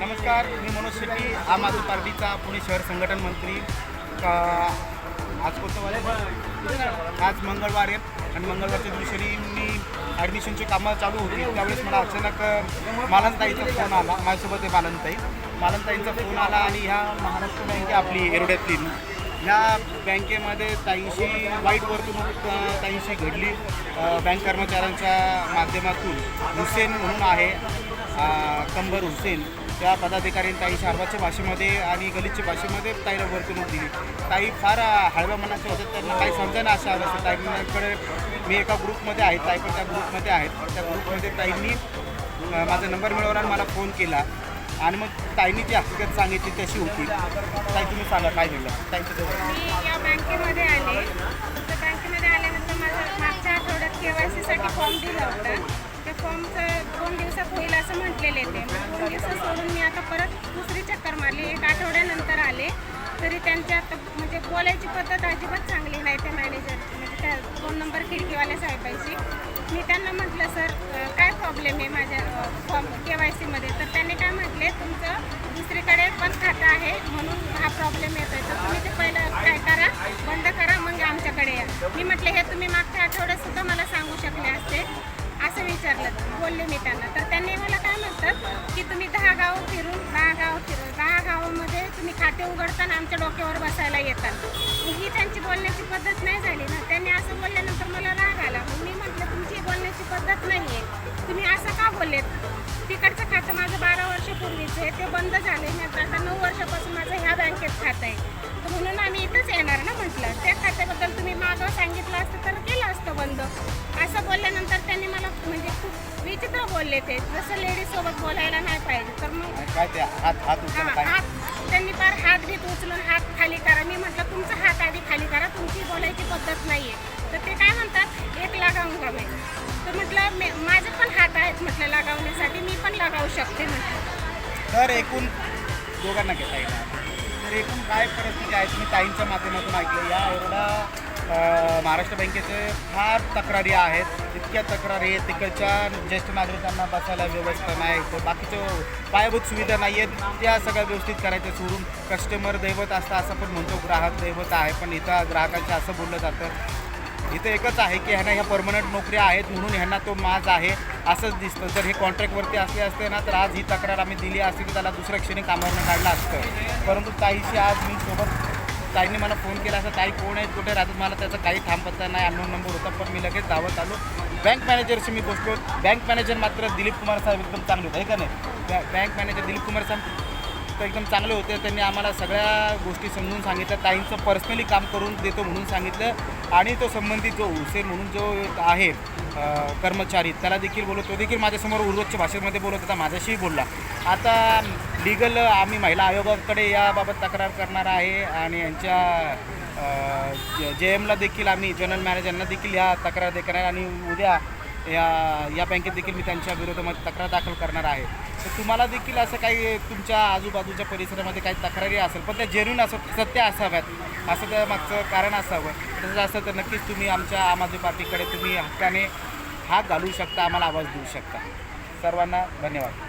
नमस्कार मी मनोज शेट्टी. आम आदमी पार्टीचा पुणे शहर संघटन मंत्री. आज कोणतं वाले आज मंगळवार आहे. आणि मंगळवारच्या दिवशी मी ॲडमिशनची कामं चालू होती. त्यावेळेस मला अचानक मालनताईचा फोन आला. माझ्यासोबत आहे मालनताई मालनताईंचा फोन आला आणि ह्या महाराष्ट्र बँक आपली एरोड्यातली ह्या बँकेमध्ये ताईंशी वाईट वर्तणूक ताईंशी घडली. बँक कर्मचाऱ्यांच्या माध्यमातून हुसेन म्हणून आहे कंबर हुसेन. त्या पदाधिकाऱ्यांनी ताई शारदाच्या भाषेमध्ये आणि गलितच्या भाषेमध्ये ताईला वर्तणूक दिली ताई फार हळव्या मनाचे होते त्यांना काही समजायला अशा अवस्था ताईकडे मी एका ग्रुपमध्ये आहे ताई पण त्या ग्रुपमध्ये आहेत. त्या ग्रुपमध्ये ताईंनी माझा नंबर मिळवला आणि मला फोन केला. आणि मग ताईंनी जी हकीकत सांगितली तशी होती. ताई तुम्ही सांगा काय घडलं? ताईचं मी या बँकेमध्ये आले. बँकेमध्ये आल्यानंतर माझं मागच्या आठवड्यात के वाय सीसाठी फॉर्म दिला होता. दोन होईल असं म्हटलेले ते. मग दोन दिवस सोडून मी आता परत दुसरी चक्कर मारली. एक आठवड्यानंतर आले. तरी त्यांच्या आता म्हणजे बोलायची पद्धत अजिबात चांगली नाही त्या मॅनेजरची म्हणजे त्या दोन नंबर खिडकीवाल्या साहेबांची. मी त्यांना म्हटलं सर काय प्रॉब्लेम आहे माझ्या फॉर्म के वाय सीमध्ये तर त्यांनी काय म्हटले तुमचं दुसरीकडे पण खातं आहे म्हणून हा प्रॉब्लेम येतो आहे तर तुम्ही ते पहिलं काय करा बंद करा मग आमच्याकडे या. मी म्हटले हे तुम्ही मागच्या आठवड्यातसुद्धा मला सांगू शकले असते. असं विचारलं बोलले मी त्यांना. तर त्यांनी मला काय म्हणतात की तुम्ही दहा गाव फिरून दहा गाव फिरून दहा गावामध्ये तुम्ही खाते उघडताना आमच्या डोक्यावर बसायला येतात. ही त्यांची बोलण्याची पद्धत नाही झाली ना. त्यांनी असं बोलल्यानंतर मला राग आला. मग मी म्हटलं तुमची बोलण्याची पद्धत नाही आहे तुम्ही असं का बोललेत? तिकडचं खातं माझं बारा वर्षापूर्वीचं आहे. ते बंद झालं आहे असं बोलल्यानंतर त्यांनी मला म्हणजे खूप विचित्र बोलले ते. जसं लेडीजसोबत बोलायला नाही पाहिजे तर मग काय ते? हात हात उचलला हा, काय हात. त्यांनी फार हात बीत उचलून हात खाली करा. मी म्हटलं तुमचा हात आधी खाली करा. तुमची बोलायची पद्धत नाहीये. तर ते काय म्हणतात? एक लगावून का मैं तर म्हटलं मी माझे पण हात आहेत म्हटलं लगावण्यासाठी मी पण लगावू शकते म्हटलं. तर एकूण दोघांना घेता येईल तर एकूण काय परिस्थिती आहे? तुम्ही ताईंच्या माध्यमातून ऐकलं. या एवढा महाराष्ट्र बँकेचे फार तक्रारी आहेत. इतक्या तक्रारी आहेत तिकडच्या ज्येष्ठ नागरिकांना बसायला व्यवस्था नाही तर बाकीच्या पायाभूत सुविधा नाही आहेत. त्या सगळ्या व्यवस्थित करायच्या सोडून कस्टमर दैवत असतं असं पण म्हणतो ग्राहक दैवत आहे. पण इथं ग्राहकांचं असं बोललं जातं इथं एकच आहे की ह्यांना ह्या परमनंट नोकऱ्या आहेत म्हणून ह्यांना तो माज आहे असंच दिसतं. जर हे कॉन्ट्रॅक्टवरती असले असते ना तर आज ही तक्रार आम्ही दिली असती की त्याला दुसऱ्या क्षणी कामावरनं काढलं असतं. परंतु काहीशी आज मी सोबत ताईंनी मला फोन केला असं ताई कोण आहे कुठे राहतात? मला त्याचा काही थांबपत्ता नाही अननोन नंबर होता पण मी लगेच धावत आलो. बँक मॅनेजरशी मी बसलो. बँक मॅनेजर मात्र दिलीप कुमार साहेब एकदम चांगले होते आहे का नाही? बँक मॅनेजर दिलीप कुमार साहेब तर एकदम चांगले होते. त्यांनी आम्हाला सगळ्या गोष्टी समजून सांगितल्या. ताईंचं पर्सनली काम करून देतो म्हणून सांगितलं. आणि तो संबंधित जो हुसेन म्हणून जो आहे कर्मचारी त्याला देखील बोलतो तो देखील माझ्यासमोर उर्वरच्या भाषेमध्ये बोलत होता माझ्याशीही बोलला. आता लिगल आम्ही महिला आयोगाकडे याबाबत तक्रार करणार आहे आणि यांच्या जे एमला देखील आम्ही जनरल मॅनेजरना देखील या तक्रार देणार आणि उद्या या या बँकेत देखील मी त्यांच्या विरोधामध्ये तक्रार दाखल करणार आहे. तर तुम्हाला देखील असं काही तुमच्या आजूबाजूच्या परिसरामध्ये काही तक्रारी असेल पण त्या जेन्युन असं सत्य असाव्यात असं त्या मागचं कारण असावं. तसं असं तर नक्कीच तुम्ही आमच्या आम आदमी पार्टीकडे तुम्ही हक्काने हात घालू शकता आम्हाला आवाज देऊ शकता. सर्वांना धन्यवाद.